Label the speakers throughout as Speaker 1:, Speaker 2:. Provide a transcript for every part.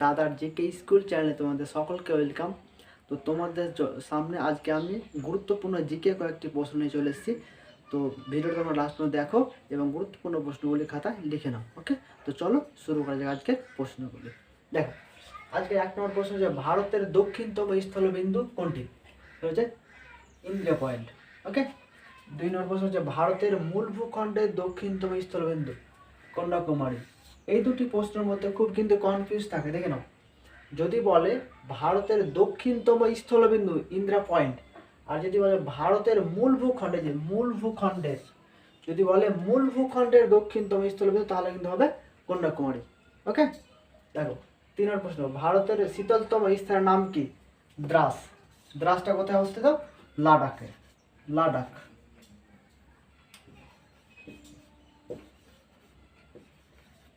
Speaker 1: দাদার JK school চ্যানেলে তোমাদের সকলকে ওয়েলকাম। তো তোমাদের সামনে আজকে আমি গুরুত্বপূর্ণ জিকে কয়েকটি প্রশ্ন নিয়ে চলে এসেছি। তো ভিডিওটা তোমরা লাস্ট দেখো এবং গুরুত্বপূর্ণ প্রশ্নগুলি খাতায় লিখে নাও ওকে তো চলো শুরু করা যাক আজকের প্রশ্নগুলি। দেখো আজকে এক নম্বর প্রশ্ন হচ্ছে, ভারতের দক্ষিণতম স্থলবিন্দু কোনটি? হচ্ছে ইন্ডিয়া পয়েন্ট ওকে দুই নম্বর প্রশ্ন হচ্ছে, ভারতের মূল ভূখণ্ডের দক্ষিণতম স্থলবিন্দু কন্যাকুমারী এই দুটি প্রশ্নের মধ্যে খুব কিন্তু কনফিউজ থাকে, দেখে নাও। যদি বলে ভারতের দক্ষিণতম স্থলবিন্দু ইন্দিরা পয়েন্ট, আর যদি বলে ভারতের মূল ভূখণ্ডে, যে মূল ভূখণ্ডের, যদি বলে মূল ভূখণ্ডের দক্ষিণতম স্থলবিন্দু, তাহলে কিন্তু হবে কন্যাকুমারী। ওকে দেখো তিন নম্বর প্রশ্ন, ভারতের শীতলতম স্থানের নাম কি? দ্রাস। দ্রাসটা কোথায় অবস্থিত? লাডাখে। লাডাখ।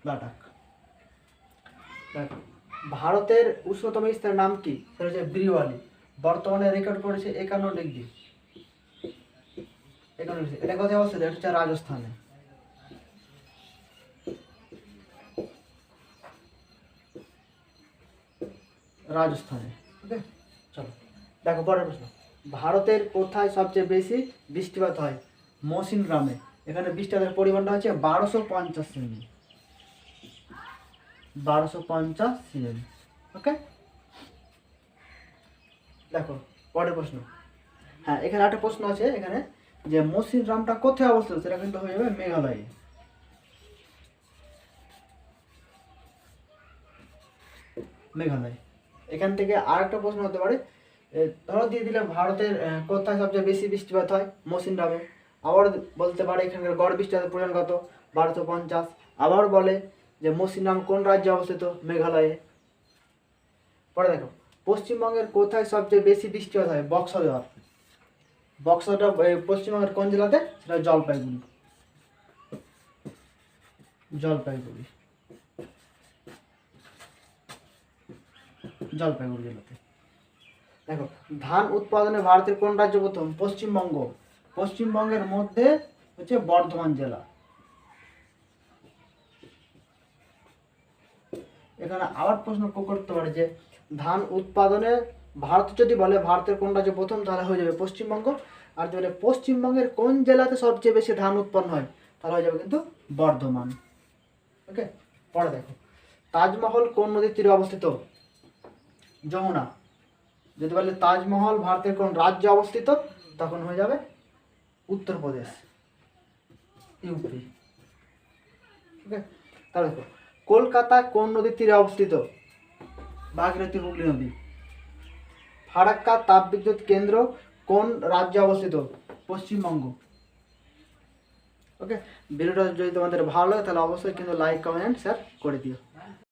Speaker 1: লাডাখ দেখো, ভারতের উষ্ণতম স্থানের নাম কি? সেটা হচ্ছে ব্রিওয়ালি বর্তমানে রেকর্ড করেছে একান্ন ডিগ্রি। একান্ন ডিগ্রি। এটা কোথায় অবস্থিত? এটা হচ্ছে রাজস্থানে। রাজস্থানে। ওকে? চলো। দেখো, পরের প্রশ্ন। ভারতের কোথায় সবচেয়ে বেশি বৃষ্টিপাত হয়? মহসিন গ্রামে। এখানে বৃষ্টিপাতের পরিমাণটা হচ্ছে বারোশো পঞ্চাশ সেমি। বারোশো পঞ্চাশ সেমি ওকে? দেখো, পরের প্রশ্ন। হ্যাঁ এখানে একটা প্রশ্ন আছে, এখানে, যে মহসিন গ্রামটা কোথায় অবস্থিত? সেটা কিন্তু হয়ে যাবে মেঘালয়ে। মেঘালয়। এখান থেকে আর একটা প্রশ্ন হতে পারে ধরো দিয়ে দিলে ভারতের কোথায় সবচেয়ে বেশি বৃষ্টিপাত হয়? মহসিন গ্রামে আবার বলতে পারে এখানকার গড় বৃষ্টিপাতের পরিমাণ কত? বারোশো পঞ্চাশ। আবার বলে যে মহসিন গ্রাম কোন রাজ্যে অবস্থিত? মেঘালয়ে। পরে দেখো পশ্চিমবঙ্গের কোথায় সবচেয়ে বেশি বৃষ্টিপাত হয়? বক্সর বক্সরটা এ, পশ্চিমবঙ্গের কোন জেলাতে? সেটা জলপাইগুড়ি। জলপাইগুড়ি। জলপাইগুড়ি জেলাতে। দেখো ধান উৎপাদনে ভারতের কোন রাজ্য প্রথম? পশ্চিমবঙ্গ। পশ্চিমবঙ্গের মধ্যে হচ্ছে বর্ধমান জেলা। এখানে আবার প্রশ্ন করতে পারে যে, ধান উৎপাদনে ভারত যদি বলে ভারতের কোন রাজ্য প্রথম, তাহলে হয়ে যাবে পশ্চিমবঙ্গ। আর যদি পশ্চিমবঙ্গের কোন জেলাতে সবচেয়ে বেশি ধান উৎপন্ন হয়, তাহলে হয়ে যাবে কিন্তু বর্ধমান। ওকে পরে দেখো। তাজমহল কোন নদীর তীরে অবস্থিত? যমুনা। যদি বলে তাজমহল ভারতের কোন রাজ্যে অবস্থিত, তখন হয়ে যাবে উত্তরপ্রদেশ। ইউপি। ওকে তাহলে দেখো কলকাতা কোন নদীর তীরে অবস্থিত? ভাগীরথী হুগলি নদী। ফারাক্কা তাপবিদ্যুৎ কেন্দ্র কোন রাজ্যে অবস্থিত? পশ্চিমবঙ্গ। ওকে ভিডিওটা যদি তোমাদের ভালো লাগে তাহলে অবশ্যই কিন্তু লাইক কমেন্ট শেয়ার করে দিও।